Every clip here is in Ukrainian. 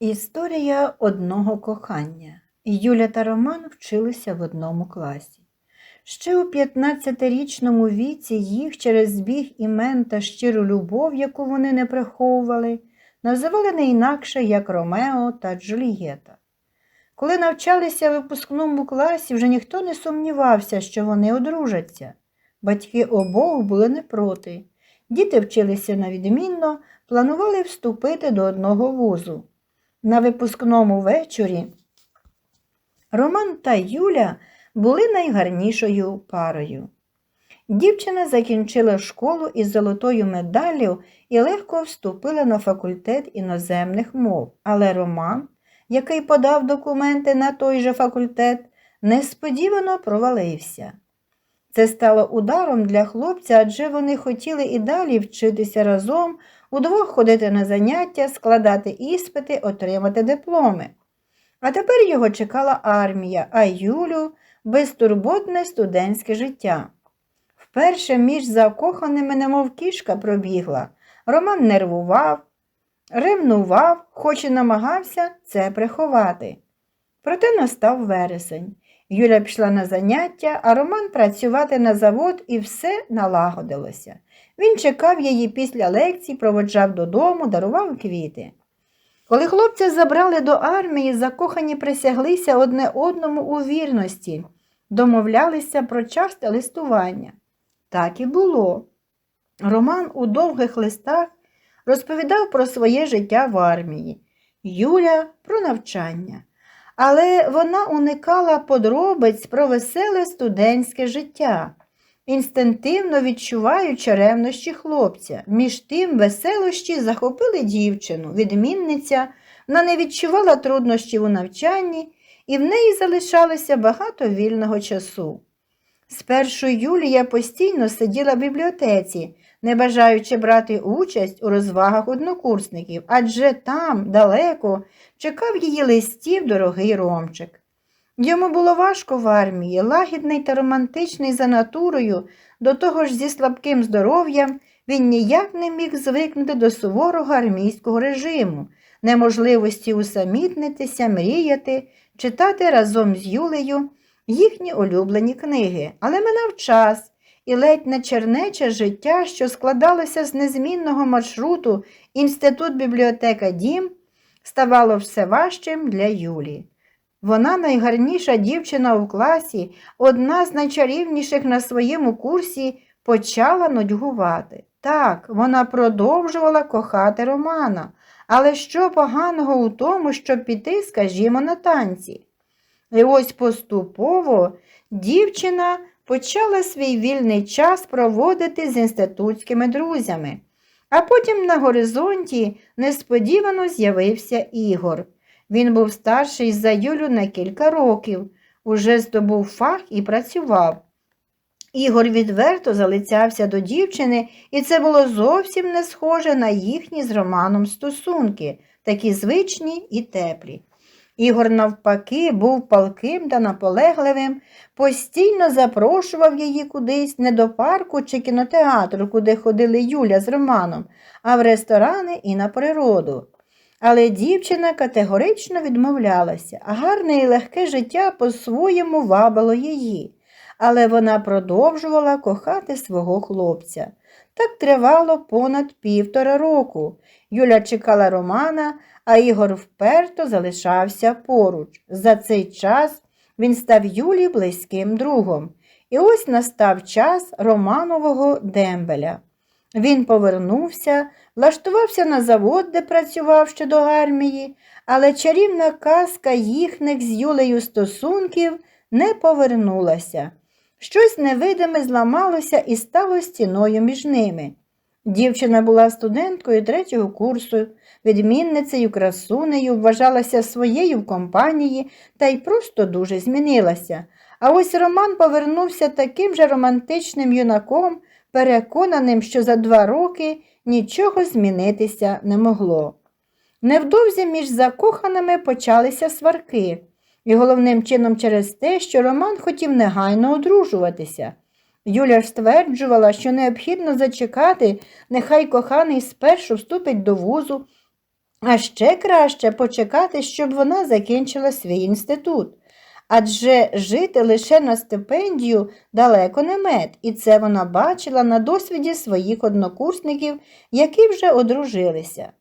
Історія одного кохання. Юля та Роман вчилися в одному класі. Ще у 15-річному віці їх через збіг імен та щиру любов, яку вони не приховували, називали не інакше як Ромео та Джульєта. Коли навчалися в випускному класі, вже ніхто не сумнівався, що вони одружаться. Батьки обох були не проти. Діти вчилися на відмінно, планували вступити до одного вузу. На випускному вечорі Роман та Юля були найгарнішою парою. Дівчина закінчила школу із золотою медаллю і легко вступила на факультет іноземних мов, але Роман, який подав документи на той же факультет, несподівано провалився. Це стало ударом для хлопця, адже вони хотіли і далі вчитися разом, удвох ходити на заняття, складати іспити, отримати дипломи. А тепер його чекала армія, а Юлю безтурботне студентське життя. Вперше між закоханими, немов кішка пробігла. Роман нервував, ревнував, хоч і намагався це приховати. Проте настав вересень. Юля пішла на заняття, а Роман працювати на завод і все налагодилося. Він чекав її після лекцій, проводжав додому, дарував квіти. Коли хлопця забрали до армії, закохані присяглися одне одному у вірності, домовлялися про часте листування. Так і було. Роман у довгих листах розповідав про своє життя в армії, Юля про навчання. Але вона уникала подробиць про веселе студентське життя, інстинктивно відчуваючи ревнощі хлопця. Між тим веселощі захопили дівчину, відмінниця, вона не відчувала труднощів у навчанні, і в неї залишалося багато вільного часу. Спершу Юлія постійно сиділа в бібліотеці, не бажаючи брати участь у розвагах однокурсників, адже там, далеко, чекав її листів дорогий Ромчик. Йому було важко в армії, лагідний та романтичний за натурою, до того ж зі слабким здоров'ям, він ніяк не міг звикнути до суворого армійського режиму, неможливості усамітнитися, мріяти, читати разом з Юлею їхні улюблені книги, але минав час, і ледь не чернече життя, що складалося з незмінного маршруту Інститут бібліотека Дім, ставало все важчим для Юлі. Вона найгарніша дівчина у класі, одна з найчарівніших на своєму курсі, почала нудьгувати. Так, вона продовжувала кохати Романа, але що поганого у тому, щоб піти, скажімо, на танці? І ось поступово дівчина почала свій вільний час проводити з інститутськими друзями. А потім на горизонті несподівано з'явився Ігор. Він був старший за Юлю на кілька років, уже здобув фах і працював. Ігор відверто залицявся до дівчини, і це було зовсім не схоже на їхні з Романом стосунки, такі звичні і теплі. Ігор, навпаки, був палким та наполегливим, постійно запрошував її кудись не до парку чи кінотеатру, куди ходили Юля з Романом, а в ресторани і на природу. Але дівчина категорично відмовлялася, а гарне і легке життя по-своєму вабило її, але вона продовжувала кохати свого хлопця. Так тривало понад півтора року. Юля чекала Романа, а Ігор вперто залишався поруч. За цей час він став Юлі близьким другом. І ось настав час Романового дембеля. Він повернувся, влаштувався на завод, де працював ще до армії, але чарівна казка їхніх з Юлею стосунків не повернулася. Щось невидиме зламалося і стало стіною між ними. Дівчина була студенткою третього курсу, відмінницею, красунею, вважалася своєю в компанії та й просто дуже змінилася. А ось Роман повернувся таким же романтичним юнаком, переконаним, що за два роки нічого змінитися не могло. Невдовзі між закоханими почалися сварки, і головним чином через те, що Роман хотів негайно одружуватися. Юля ж стверджувала, що необхідно зачекати, нехай коханий спершу вступить до вузу, А ще краще почекати, щоб вона закінчила свій інститут. Адже жити лише на стипендію далеко не мед, і це вона бачила на досвіді своїх однокурсників, які вже одружилися.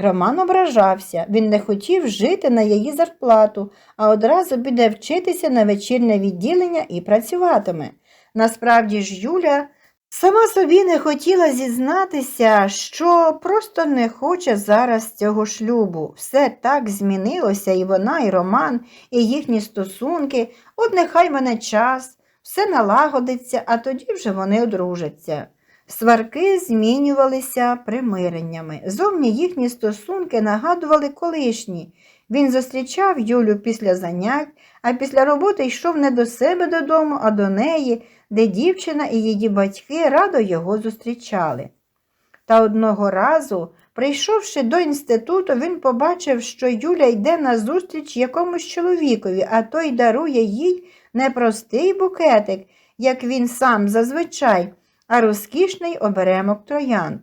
Роман ображався, він не хотів жити на її зарплату, а одразу піде вчитися на вечірнє відділення і працюватиме. Насправді ж Юля сама собі не хотіла зізнатися, що просто не хоче зараз цього шлюбу. Все так змінилося, і вона, і Роман, і їхні стосунки. От нехай мене час, все налагодиться, а тоді вже вони одружаться. Сварки змінювалися примиреннями. Зовні їхні стосунки нагадували колишні. Він зустрічав Юлю після занять, а після роботи йшов не до себе додому, а до неї, де дівчина і її батьки радо його зустрічали. Та одного разу, прийшовши до інституту, він побачив, що Юля йде на зустріч якомусь чоловікові, а той дарує їй не простий букетик, як він сам зазвичай, а розкішний оберемок троянд.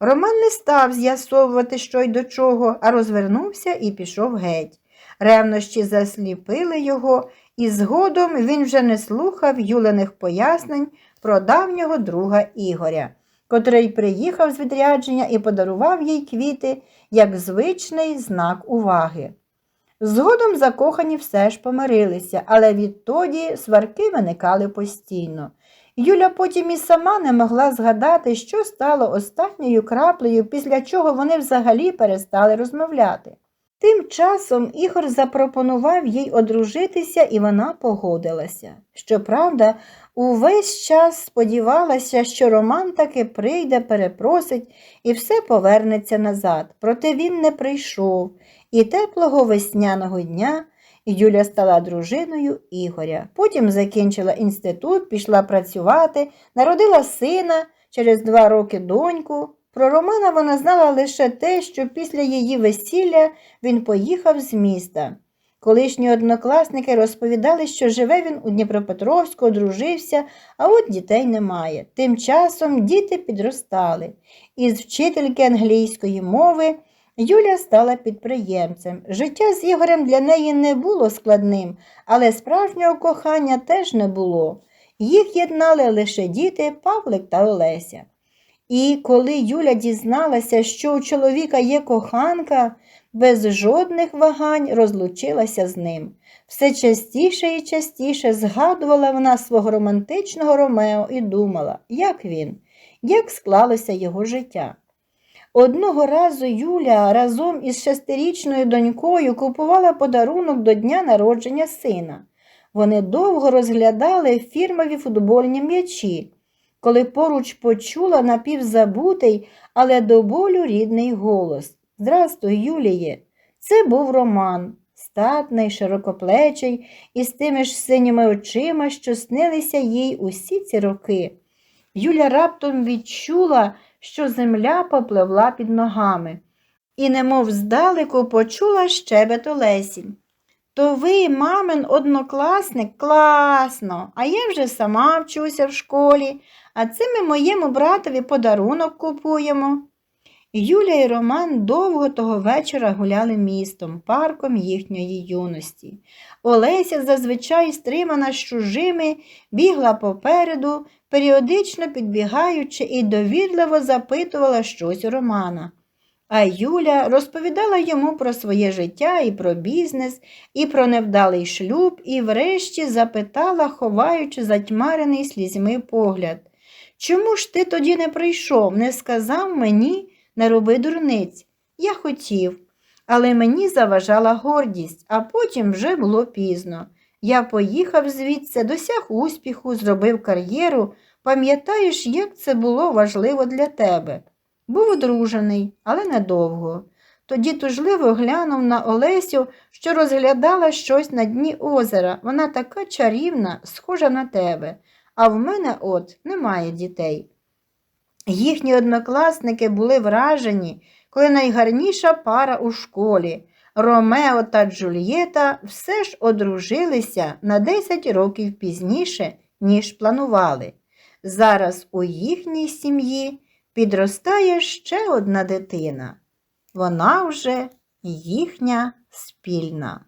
Роман не став з'ясовувати, що й до чого, а розвернувся і пішов геть. Ревнощі засліпили його, і згодом він вже не слухав юлених пояснень про давнього друга Ігоря, котрий приїхав з відрядження і подарував їй квіти як звичний знак уваги. Згодом закохані все ж помирилися, але відтоді сварки виникали постійно. Юля потім і сама не могла згадати, що стало останньою краплею, після чого вони взагалі перестали розмовляти. Тим часом Ігор запропонував їй одружитися, і вона погодилася. Щоправда, увесь час сподівалася, що Роман таки прийде, перепросить і все повернеться назад. Проте він не прийшов, і теплого весняного дня Юля стала дружиною Ігоря. Потім закінчила інститут, пішла працювати, народила сина, через два роки доньку. Про Романа вона знала лише те, що після її весілля він поїхав з міста. Колишні однокласники розповідали, що живе він у Дніпропетровську, одружився, а от дітей немає. Тим часом діти підростали. Із вчительки англійської мови Юля стала підприємцем. Життя з Ігорем для неї не було складним, але справжнього кохання теж не було. Їх єднали лише діти Павлик та Олеся. І коли Юля дізналася, що у чоловіка є коханка, без жодних вагань розлучилася з ним. Все частіше і частіше згадувала вона свого романтичного Ромео і думала, як він, як склалося його життя. Одного разу Юля разом із шестирічною донькою купувала подарунок до дня народження сина. Вони довго розглядали фірмові футбольні м'ячі, коли поруч почула напівзабутий, але до болю рідний голос. Здрастуй, Юліє. Це був Роман, статний, широкоплечий, із тими ж синіми очима, що снилися їй усі ці роки. Юля раптом відчула, що земля попливла під ногами, і, немов здалеку, почула щебет Олесі. То ви, мамин, однокласник, класно, а я вже сама вчуся в школі, а це ми моєму братові подарунок купуємо. Юля і Роман довго того вечора гуляли містом, парком їхньої юності. Олеся, зазвичай стримана з чужими, бігла попереду, періодично підбігаючи і довірливо запитувала щось у Романа. А Юля розповідала йому про своє життя і про бізнес, і про невдалий шлюб, і врешті запитала, ховаючи затьмарений слізьми погляд. Чому ж ти тоді не прийшов, не сказав мені? Не роби дурниць. Я хотів, але мені заважала гордість, а потім вже було пізно. Я поїхав звідси, досяг успіху, зробив кар'єру. Пам'ятаєш, як це було важливо для тебе? Був одружений, але недовго. Тоді тужливо глянув на Олесю, що розглядала щось на дні озера. Вона така чарівна, схожа на тебе, а в мене от немає дітей. Їхні однокласники були вражені, коли найгарніша пара у школі Ромео та Джульєта все ж одружилися на 10 років пізніше, ніж планували. Зараз у їхній сім'ї підростає ще одна дитина. вона вже їхня спільна.